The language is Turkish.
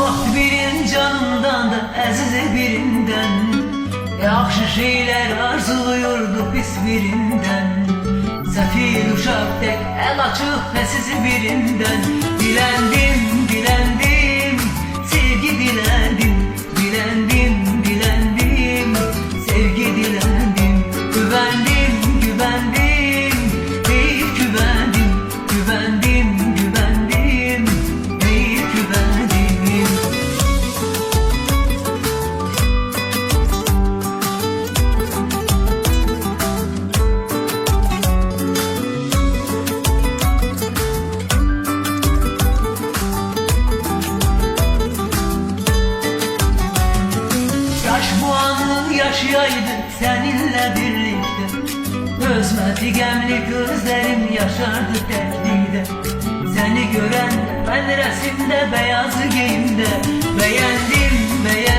Vaxt birin canımdan da əziz birindən Yaxşı şeylər arzuluyurdu pis birindən. Səfir uşaq tək əl açıq pəsiz birindən Diləndim, diləndim, nasıl yaşayaydım seninle birlikte? Özmedi gemli gözlerim yaşardı tekliğde Seni gören ben resimde beyaz giyimde. Beğendim beğendim.